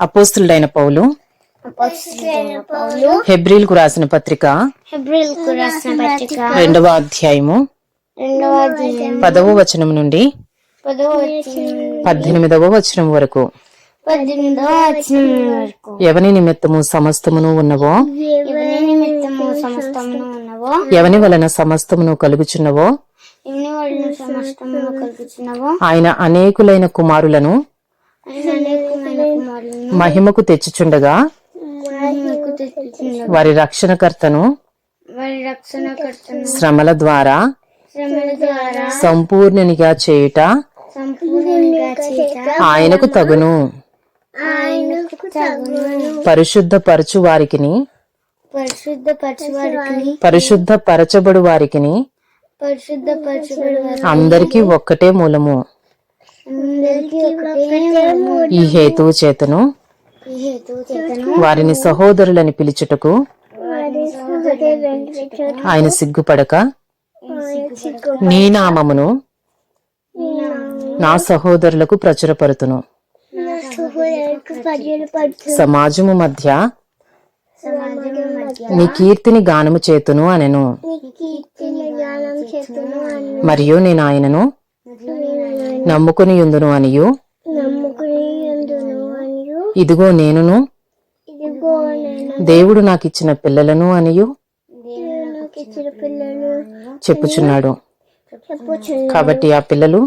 అపోస్తుడైన పౌలు హెబ్రిల్కు రాసిన పత్రిక రెండవ అధ్యాయము పదవ వచనం నుండి పద్దెనిమిదవ వచనం వరకు. ఎవని నిమిత్తము సమస్తమును ఉన్నవో? ఎవని వలన సమస్తమును కలుగుచున్నవో? ఆయన అనేకులైన కుమారులను మహిమకు తెచ్చుచుండగా? వారి రక్షణకర్తను? శ్రమల ద్వారా? సంపూర్ణనిగా చేయుట? ఆయనకు తగును. పరిశుద్ధపరచు వారికిని పరిశుద్ధపరచబడు వారికిని అందరికీ ఒక్కటే మూలము. ఈ హేతువు చేతను. వారిని సహోదరులని పిలుచుటకు ఆయన సిగ్గుపడక నీ నామమును నా సహోదరులకు ప్రచురపరుతును. సమాజము మధ్య నీ కీర్తిని గానము చేతును అనెను. మరియు నేను ఆయనను నమ్ముకుని యుందును అనియు. ఇదిగో నేనును దేవుడు నాకిచ్చిన పిల్లలను అనియు చెప్పుచున్నాడు. చెప్పుచున్న కాబట్టి ఆ పిల్లలు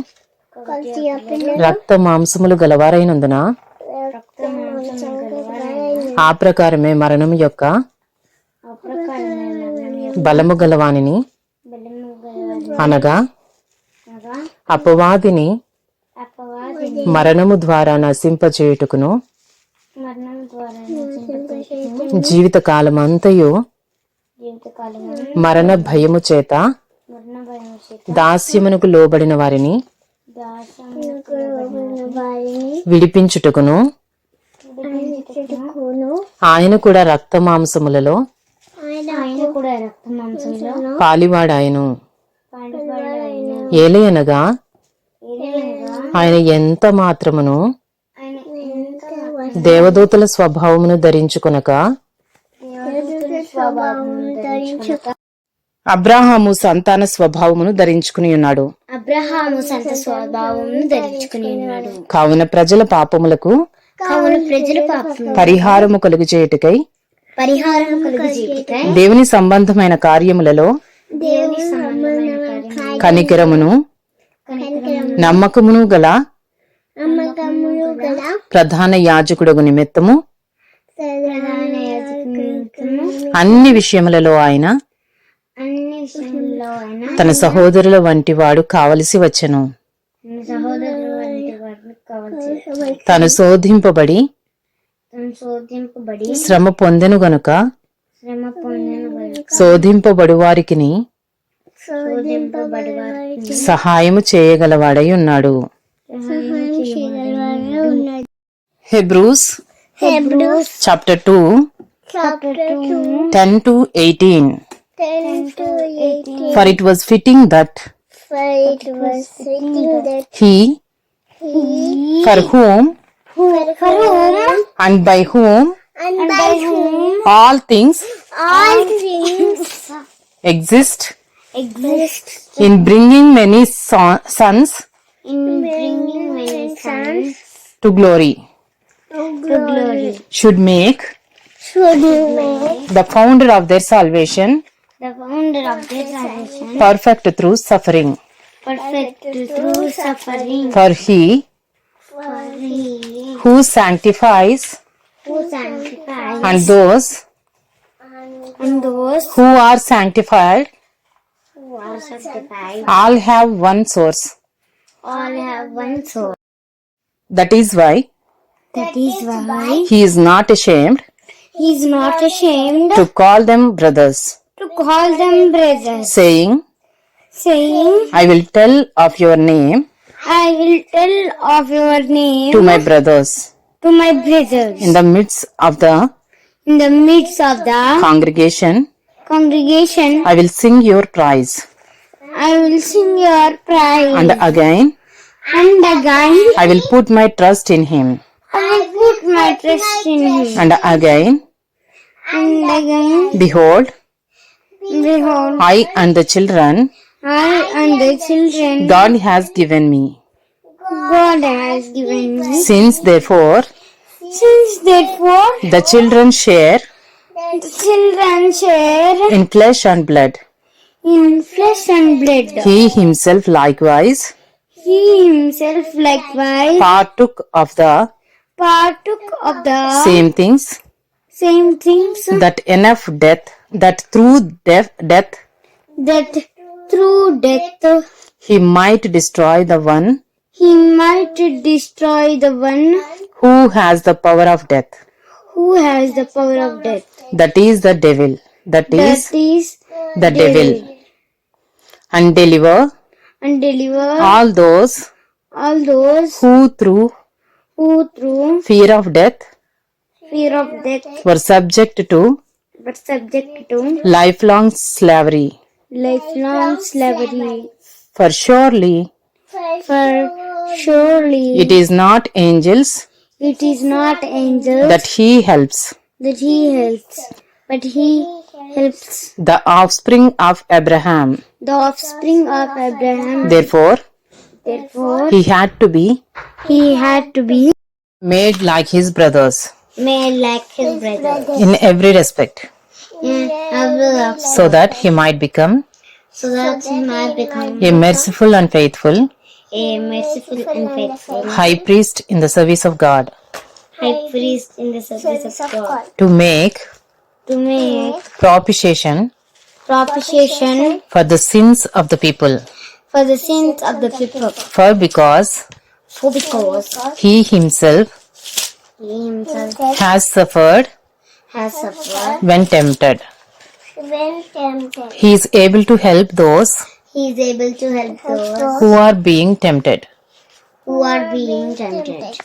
రక్త మాంసములు గలవారైనందున ఆ ప్రకారమే మరణం యొక్క బలము గలవానిని అనగా అపవాదిని అపవాది మరణము ద్వారా నశింపచేయుటకును జీవిత అంతయు మరణ భయము చేత దాస్యమునకు లోబడిన వారిని విడిపించుటకును ఆయన కూడా రక్త మాంసములలో పాలివాడాయను. ఏలయనగా ఆయన ఎంత మాత్రమును దేవదూతల స్వభావమును ధరించుకొనక అబ్రాహాము సంతాన స్వభావమును ధరించుకుని ఉన్నాడు. అబ్రహాము సంత స్వభావం ధరించుకుని ఉన్నాడు. కావున ప్రజల పాపములకు కావున ప్రజల పాపం పరిహారము కలుగు చేయుటకై పరిహారం కలుగు జీవితకై దేవుని సంబంధమైన కార్యములలో దేవుని సంబంధమైన కనికరమును కనికరం నమ్మకమును గల ప్రధాన యాజకుడు నిమిత్తము అన్ని విషయములలో ఆయన తన సహోదరుల వంటి వాడు కావలసి వచ్చను. తను శోధింపబడి శ్రమ పొందెను గనుక శోధింపబడి వారికి సహాయము చేయగలవాడై ఉన్నాడు. Hebrews Hebrews chapter 2 chapter 2 10 to 18 10 to 18 for it was fitting that for it was fitting that he he for whom for whom and by whom and by whom all things all things exist. exist. In bringing many sons in bringing many sons to glory glory. Should make should make the founder of their salvation the founder of their salvation. perfect through suffering. Perfect through suffering. For he for he who sanctifies who sanctifies. and those and those who are sanctified who are sanctified. all have one source. All have one source. That is why that is why he is not ashamed he is not ashamed to call them brothers, to call them brothers, saying, saying, I will tell of your name I will tell of your name to my brothers. to my brothers. In the midst of the In the midst of the congregation, congregation, I will sing your praise. I will sing your praise. And again, And again, I will put my trust in him. I will put put my trust in him. And again, And again, behold, behold, I and the children I and the children God has given me. God has given me. Since therefore Since therefore the children share the children share in flesh and blood, in flesh and blood, he himself likewise he himself likewise partook of the partook of the same things, same things. That enough death, that through death, death that through death he might destroy the one he might destroy the one who has the power of death, who has the power of death. that is the devil, that is That is the devil, and deliver and deliver all those all those who through who through fear of death fear of death were subject to were subject to lifelong slavery. lifelong slavery. For surely For surely it is not angels it is not angels that he helps, that he helps, but he helps the offspring of Abraham. the offspring of Abraham. Therefore, Therefore, he had to be he had to be made like his brothers. made like his brother. in every respect, Yeah, so that he might become so that he might become a merciful and faithful a merciful and faithful high priest in the service of God, high priest in the service of God. To make to make propitiation propitiation for the sins of the people. For the sins of the people. For because For because he himself he himself has suffered has suffered when tempted, when tempted, he is able to help those he is able to help those who are being tempted. who are being tempted.